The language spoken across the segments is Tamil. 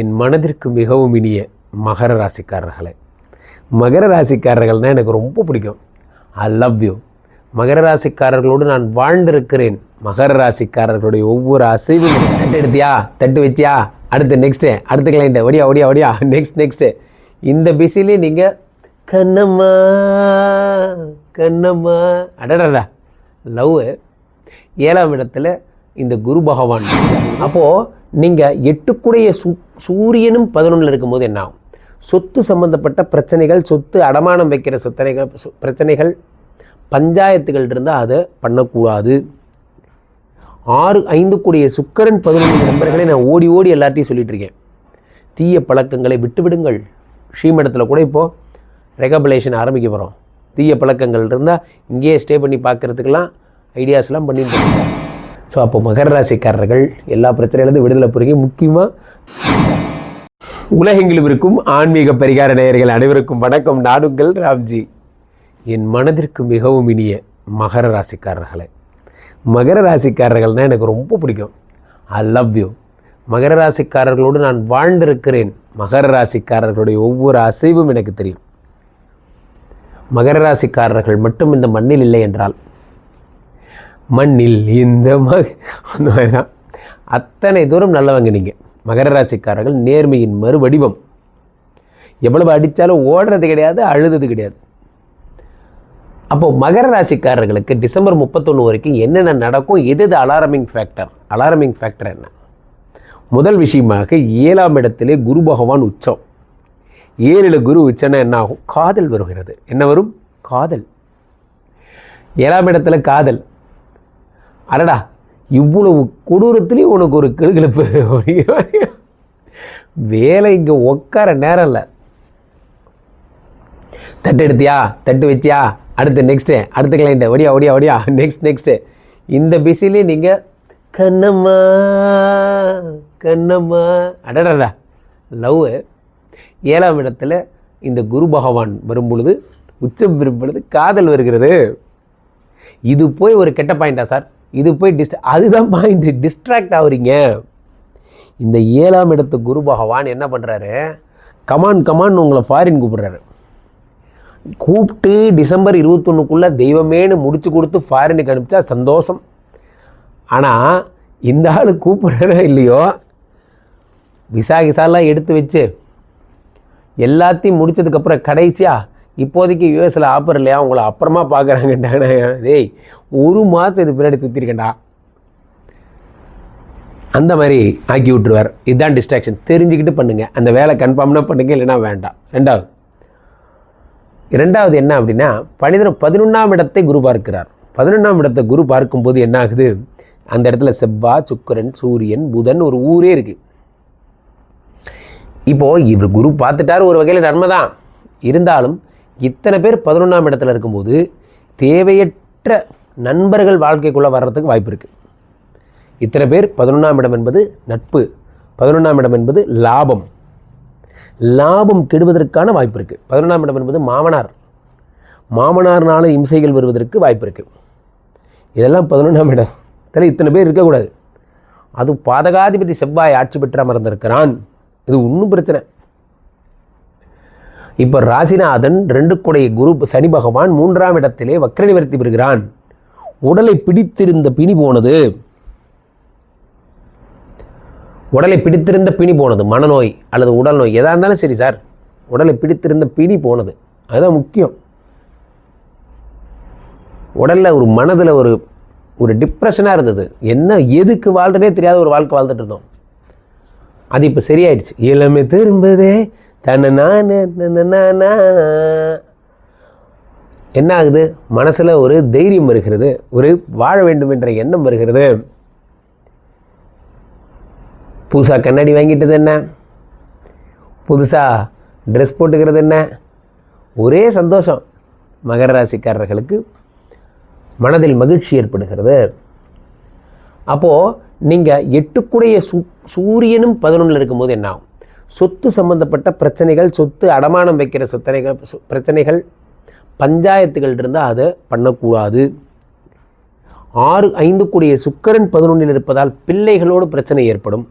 என் மனதிற்கு மிகவும் இனிய மகர ராசிக்காரர்களே. மகர ராசிக்காரர்கள்னால் எனக்கு ரொம்ப பிடிக்கும். ஐ லவ் யூ மகர ராசிக்காரர்களோடு நான் வாழ்ந்திருக்கிறேன். மகர ராசிக்காரர்களுடைய ஒவ்வொரு அசைவும் தட்டு எடுத்தியா தட்டு வச்சியா? அடுத்து நெக்ஸ்ட்டு அடுத்த client Odia Odia Odia next next இந்த பிஸிலே நீங்கள் கண்ணம்மா கண்ணம்மா. அடடா லவ் ஏழாம் இடத்துல இந்த குரு பகவான். அப்போது நீங்கள் எட்டுக்குடைய சூ சூரியனும் பதினொன்றில் இருக்கும்போது என்ன ஆகும்? சொத்து சம்பந்தப்பட்ட பிரச்சனைகள் சொத்து அடமானம் வைக்கிற சொத்தனைகள் பிரச்சனைகள் பஞ்சாயத்துகள் இருந்தால் அதை பண்ணக்கூடாது. ஆறு ஐந்து கூடிய சுக்கரன் பதினொன்று நண்பர்களை நான் ஓடி ஓடி எல்லார்ட்டையும் சொல்லிகிட்டு இருக்கேன். தீய பழக்கங்களை விட்டுவிடுங்கள் ஸ்ரீமடத்தில் கூட இப்போது ரெகபலேஷன் ஆரம்பிக்க போகிறோம் தீய பழக்கங்கள் இருந்தால் இங்கேயே ஸ்டே பண்ணி பார்க்குறதுக்கெல்லாம் ஐடியாஸ்லாம் பண்ணிட்டு இருக்கோம். ஸோ அப்போ மகர ராசிக்காரர்கள் எல்லா பிரச்சனையிலேருந்து விடுதலை பெறுங்க முக்கியமாக உலகெங்கிலும் இருக்கும் ஆன்மீக பரிகார நேயர்கள் அனைவருக்கும் வணக்கம். நானுங்கள் ராம்ஜி. என் மனதிற்கு மிகவும் இனிய மகர ராசிக்காரர்களே. மகர ராசிக்காரர்கள்னால் எனக்கு ரொம்ப பிடிக்கும். ஐ லவ் யூ மகர ராசிக்காரர்களோடு நான் வாழ்ந்திருக்கிறேன். மகர ராசிக்காரர்களுடைய ஒவ்வொரு அசைவும் எனக்கு தெரியும். மகர ராசிக்காரர்கள் மட்டும் இந்த மண்ணில் இல்லை என்றால் மண்ணில் இந்த ம அந்த மாதிரி தான் அத்தனை தூரம் நல்லவங்க நீங்கள் மகர ராசிக்காரர்கள் நேர்மையின் மறுவடிவம். எவ்வளவு அடித்தாலும் ஓடுறது கிடையாது அழுது கிடையாது. அப்போது மகர ராசிக்காரர்களுக்கு டிசம்பர் முப்பத்தொன்று வரைக்கும் என்னென்ன நடக்கும் எது எது அலாரமிங் ஃபேக்டர் அலாரமிங் ஃபேக்டர் என்ன? முதல் விஷயமாக ஏழாம் இடத்திலே குரு பகவான் உச்சம். ஏழில் குரு உச்சன்னா என்ன ஆகும்? காதல் வருகிறது. என்ன வரும்? காதல். ஏழாம் இடத்துல காதல். அடடா இவ்வளவு கொடூரத்துலேயும் உனக்கு ஒரு கிளுகிழப்பு வேலை இங்கே உட்கார நேரம் இல்லை. தட்டு எடுத்தியா தட்டு வச்சியா? அடுத்து நெக்ஸ்ட்டு அடுத்த client Odia Odia Odia next next இந்த பிஸிலே நீங்கள் கண்ணம்மா கண்ணம்மா. அடடடா லவ் ஏழாம் இடத்துல இந்த குரு பகவான் வரும்பொழுது உச்சம் வரும் பொழுது காதல் வருகிறது. இது போய் ஒரு கெட்ட பாயிண்டா சார் இது போய் டிஸ்ட் அதுதான் பாயிண்ட் டிஸ்ட்ராக்ட் ஆகுறீங்க இந்த ஏழாம் இடத்து குரு பகவான் என்ன பண்ணுறாரு கமான் கமான் உங்களை ஃபாரின் கூப்பிடுறாரு. கூப்பிட்டு டிசம்பர் இருபத்தொன்னுக்குள்ளே தெய்வமேனு முடிச்சு கொடுத்து ஃபாரினுக்கு அனுப்பிச்சா சந்தோஷம். ஆனால் இந்த ஆள் கூப்பிடுறோ இல்லையோ? விசா கிசாலாம் எடுத்து வச்சு எல்லாத்தையும் முடிச்சதுக்கப்புறம் கடைசியாக இப்போதைக்கு யூஎஸில் ஆஃபர் இல்லையா? உங்களை அப்புறமா பார்க்குறாங்கட்டாங்க டேய் ஒரு மாதத்துக்கு இது பின்னாடி சுற்றிருக்கேன்டா அந்த மாதிரி ஆக்கி விட்டுருவார். இதுதான் டிஸ்ட்ராக்ஷன் தெரிஞ்சுக்கிட்டு பண்ணுங்கள் அந்த வேலை கன்ஃபார்ம்னா பண்ணுங்கள் இல்லைன்னா வேண்டாம். ரெண்டாவது. ரெண்டாவது என்ன அப்படின்னா பனிதர பதினொன்றாம் இடத்தை குரு பார்க்கிறார். பதினொன்றாம் இடத்தை குரு பார்க்கும்போது என்ன ஆகுது? அந்த இடத்துல செவ்வா சுக்கரன் சூரியன் புதன் ஒரு ஊரே இருக்குது இப்போது இவர் குரு பார்த்துட்டார் ஒரு வகையில் நன்மை தான் இருந்தாலும் இத்தனை பேர் பதினொன்றாம் இடத்துல இருக்கும்போது தேவையற்ற நண்பர்கள் வாழ்க்கைக்குள்ளே வர்றதுக்கு வாய்ப்பு இருக்குது இத்தனை பேர் பதினொன்றாம் இடம் என்பது நட்பு பதினொன்றாம் இடம் என்பது லாபம். லாபம் கெடுவதற்கான வாய்ப்பு இருக்குது பதினொன்றாம் இடம் என்பது மாமனார். மாமனார்னால இம்சைகள் வருவதற்கு வாய்ப்பு இருக்குது இதெல்லாம் பதினொன்றாம் இடம். இதில் இத்தனை பேர் இருக்கக்கூடாது. அது பாதகாதிபதி செவ்வாய் ஆட்சி பெற்று அமர்ந்திருக்கிறான். இது ஒன்றும் பிரச்சனை. இப்போ ராசிநாதன் ரெண்டு குடைய குரு சனி பகவான் மூன்றாம் இடத்திலே வக்ர நிவர்த்தி பெறுகிறான். உடலை பிடித்திருந்த பிணி போனது. உடலை பிடித்திருந்த பிணி போனது. மனநோய் அல்லது உடல் நோய் எதாக இருந்தாலும் சரி சார். உடலை பிடித்திருந்த பிணி போனது. அதுதான் முக்கியம். உடலில் ஒரு மனதில் ஒரு ஒரு டிப்ரெஷனாக இருந்தது. என்ன எதுக்கு வாழ்றதே தெரியாத ஒரு வாழ்க்கை வாழ்ந்துட்டு இருந்தோம். அது இப்போ சரியாயிடுச்சு. இளமை திரும்பதே என்ன ஆகுது மனசில் ஒரு தைரியம் வருகிறது. ஒரு வாழ வேண்டும் என்ற எண்ணம் வருகிறது. புதுசாக கண்ணாடி வாங்கிட்டது என்ன? புதுசாக ட்ரெஸ் போட்டுக்கிறது என்ன? ஒரே சந்தோஷம். மகர ராசிக்காரர்களுக்கு மனதில் மகிழ்ச்சி ஏற்படுகிறது. அப்போது நீங்கள் எட்டுக்குடைய சூ சூரியனும் பதினொன்றில் இருக்கும்போது என்ன ஆகும் சொத்து சம்பந்தப்பட்ட பிரச்சனைகள் சொத்து அடமானம் வைக்கிற சொத்தனைகள் சொ- பிரச்சனைகள் பஞ்சாயத்துகள் இருந்தால் அதை பண்ணக்கூடாது. ஆறு ஐந்து கூடிய சுக்கரன் பதினொன்றில் இருப்பதால் பிள்ளைகளோடு பிரச்சனை ஏற்படும்.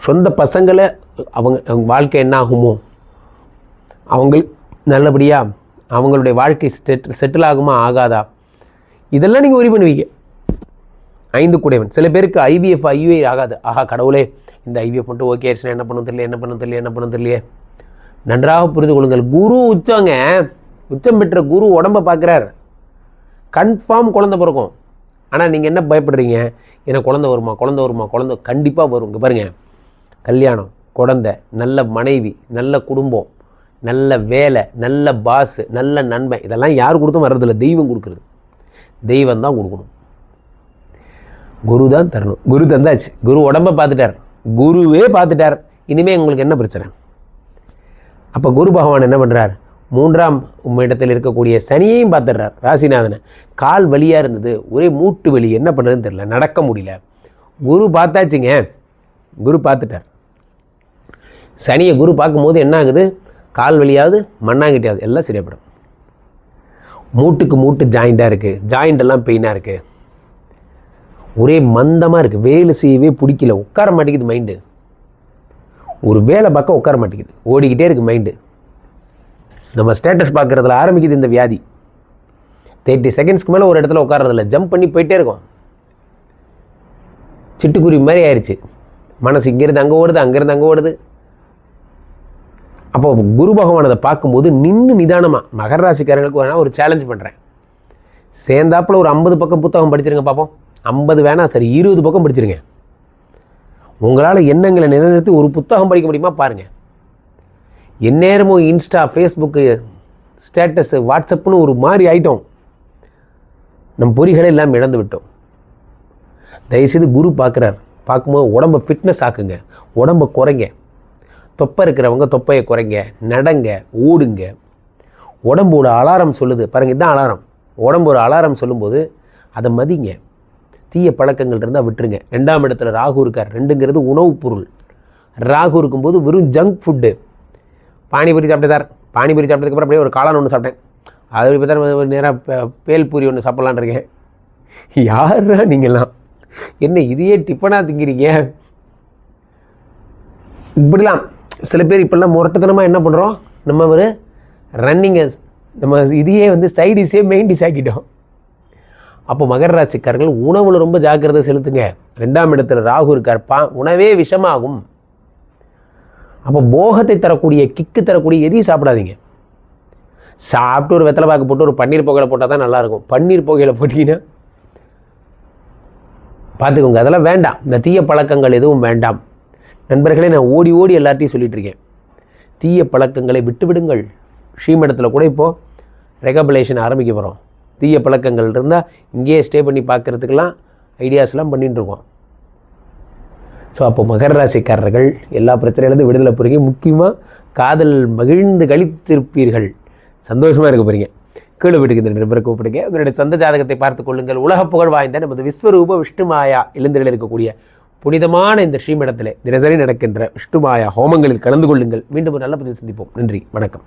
சொந்த பசங்களை அவங்க அவங்க வாழ்க்கை என்ன ஆகுமோ அவங்களுக்கு நல்லபடியாக அவங்களுடைய வாழ்க்கை செட் செட்டில் ஆகுமா ஆகாதா? இதெல்லாம் நீங்கள் உரி பண்ணுவீங்க. ஐந்து கூடையவன் சில பேருக்கு ஐவிஎஃப் ஐயுஏ ஆகாது. ஆஹா கடவுளே இந்த ஐவிஎஃப் மட்டும் ஓகே ஆயிடுச்சுன்னா என்ன பண்ண தெரியல என்ன பண்ண தெரியல என்ன பண்ண தெரியலையே. நன்றாக புரிந்து கொள்ளுங்கள். குரு உச்சங்க. உச்சம் பெற்ற குரு உடம்ப பார்க்குறார் கன்ஃபார்ம் குழந்தை பிறக்கும். ஆனால் நீங்கள் என்ன பயப்படுறீங்க? எனக்கு குழந்தை வருமா? குழந்தை வருமா? குழந்தை கண்டிப்பாக வரும். இங்கே பாருங்கள் கல்யாணம் குழந்தை நல்ல மனைவி நல்ல குடும்பம் நல்ல வேலை நல்ல பாஸு நல்ல நன்மை இதெல்லாம் யார் கொடுத்தும் வர்றதில்ல. தெய்வம் கொடுக்குறது. தெய்வம் தான் கொடுக்கணும். குரு தான் தரணும். குரு தந்தாச்சு. குரு உடம்ப பார்த்துட்டார். குருவே பார்த்துட்டார். இனிமேல் உங்களுக்கு என்ன பிரச்சனை? அப்போ குரு பகவான் என்ன பண்ணுறார் மூன்றாம் இடத்தில் இருக்கக்கூடிய சனியையும் பார்த்துடுறார். ராசிநாதனை. கால் வலியாக இருந்தது. ஒரே மூட்டு வலி. என்ன பண்ணுறதுன்னு தெரியல. நடக்க முடியல. குரு பார்த்தாச்சுங்க. குரு பார்த்துட்டார். சனியை குரு பார்க்கும்போது என்ன ஆகுது? கால் வலியாவது மண்ணாங்கிட்டியாவது. எல்லாம் சரியாப்படும் மூட்டுக்கு மூட்டு ஜாயிண்டாக இருக்குது ஜாயிண்ட் எல்லாம் பெயினாக இருக்குது ஒரே மந்தமாக இருக்குது வேலை செய்யவே பிடிக்கல. உட்கார மாட்டேங்குது மைண்டு ஒரு வேலை பக்கம் உட்கார மாட்டேங்குது. ஓடிக்கிட்டே இருக்குது மைண்டு நம்ம ஸ்டேட்டஸ் பார்க்குறதுல ஆரம்பிக்குது இந்த வியாதி. தேர்ட்டி செகண்ட்ஸ்க்கு மேலே ஒரு இடத்துல உட்காரதில்ல ஜம்ப் பண்ணி போயிட்டே இருக்கும். சிட்டுக்குருவி மாதிரி ஆயிடுச்சு. மனசு இங்கேருந்து அங்கே ஓடுது அங்கேருந்து அங்கே ஓடுது. அப்போ குரு பகவான் அதை பார்க்கும்போது நின்று நிதானமாக மகர ராசிக்காரங்களுக்கு வேணால் ஒரு சேலஞ்ச் பண்ணுறேன் சேர்ந்தாப்பில் ஒரு ஐம்பது பக்கம் புத்தகம் படிச்சிருங்க பார்ப்போம் ஐம்பது வேணாம் சரி இருபது பக்கம் படிச்சிருங்க. உங்களால் எண்ணங்களை நிலைநிறுத்தி ஒரு புத்தகம் படிக்க முடியுமா பாருங்கள் எந்நேரமும் இன்ஸ்டா ஃபேஸ்புக்கு ஸ்டேட்டஸு வாட்ஸ்அப்னு ஒரு மாதிரி ஆயிட்டோம். நம் பொறிகளை எல்லாம் இழந்து விட்டோம். தயவுசெய்து குரு பார்க்குறார். பார்க்கும்போது உடம்பை ஃபிட்னஸ் ஆக்குங்க. உடம்பை குறைங்க. தொப்பை இருக்கிறவங்க தொப்பையை குறைங்க. நடங்க ஓடுங்க. உடம்போட அலாரம் சொல்லுது. பாருங்க இதுதான் அலாரம் உடம்பு ஒரு அலாரம் சொல்லும்போது அதை மதிங்க. தீய பழக்கங்கள் இருந்தால் விட்டுருங்க. ரெண்டாம் இடத்துல ராகு இருக்கார். ரெண்டுங்கிறது உணவுப் பொருள். ராகு இருக்கும்போது வெறும் ஜங்க் ஃபுட்டு பானிபூரி சாப்பிட்டேன் சார். பானிபூரி சாப்பிட்டதுக்கப்புறம் அப்படியே ஒரு காளான் ஒன்று சாப்பிட்டேன். அது இப்போ தான் நேராக பேல்பூரி ஒன்று சாப்பிட்லான் இருக்கேன். யாரா நீங்களாம் என்ன இதையே டிஃபனாக திங்கிறீங்க? இப்படிலாம். சில பேர் இப்படிலாம் முரட்டத்தனமாக என்ன பண்ணுறோம் நம்ம ஒரு ரன்னிங்கை நம்ம இதையே வந்து சைட் மெயின் டிஸ் ஆக்கிட்டோம். அப்போ மகர ராசிக்காரர்கள் உணவில் ரொம்ப ஜாக்கிரதை செலுத்துங்க. ரெண்டாம் இடத்துல ராகு இருக்கார். உணவே விஷமாகும். அப்போ போகத்தை தரக்கூடிய கிக்கு தரக்கூடிய எதையும் சாப்பிடாதீங்க. சாப்பிட்டு ஒரு வெத்தலை பாக்கு போட்டு ஒரு பன்னீர் புகையில போட்டால் தான் நல்லாயிருக்கும். பன்னீர் புகையில போட்டிங்கன்னா பார்த்துக்கோங்க அதெல்லாம் வேண்டாம். இந்த தீய பழக்கங்கள் எதுவும் வேண்டாம். நண்பர்களே நான் ஓடி ஓடி எல்லார்ட்டையும் சொல்லிகிட்டு இருக்கேன். தீய பழக்கங்களை விட்டு விடுங்கள் ஸ்ரீமடத்தில் கூட இப்போது ரெகபலேஷன் ஆரம்பிக்க போகிறோம் தீய பழக்கங்கள் இருந்தால் இங்கேயே ஸ்டே பண்ணி பார்க்குறதுக்கெல்லாம் ஐடியாஸ்லாம் பண்ணிட்டுருக்கோம் ஸோ அப்போ மகர ராசிக்காரர்கள் எல்லா பிரச்சனையிலேருந்து விடுதலை போகிறீங்க முக்கியமாக காதல் மகிழ்ந்து கழித்திருப்பீர்கள். சந்தோஷமாக இருக்க போகிறீங்க கீழே வீட்டுக்கு இந்த நிருபரை கூப்பிடுங்க. உங்களுடைய சொந்த ஜாதகத்தை பார்த்து கொள்ளுங்கள். உலக புகழ் வாய்ந்த நமது விஸ்வரூப விஷ்ணுமாயா இளந்திரில் இருக்கக்கூடிய புனிதமான இந்த ஸ்ரீமடத்தில் தினசரி நடக்கின்ற விஷ்ணுமாயா ஹோமங்களில் கலந்து கொள்ளுங்கள். மீண்டும் ஒரு நல்ல பதிவில் சந்திப்போம். நன்றி. வணக்கம்.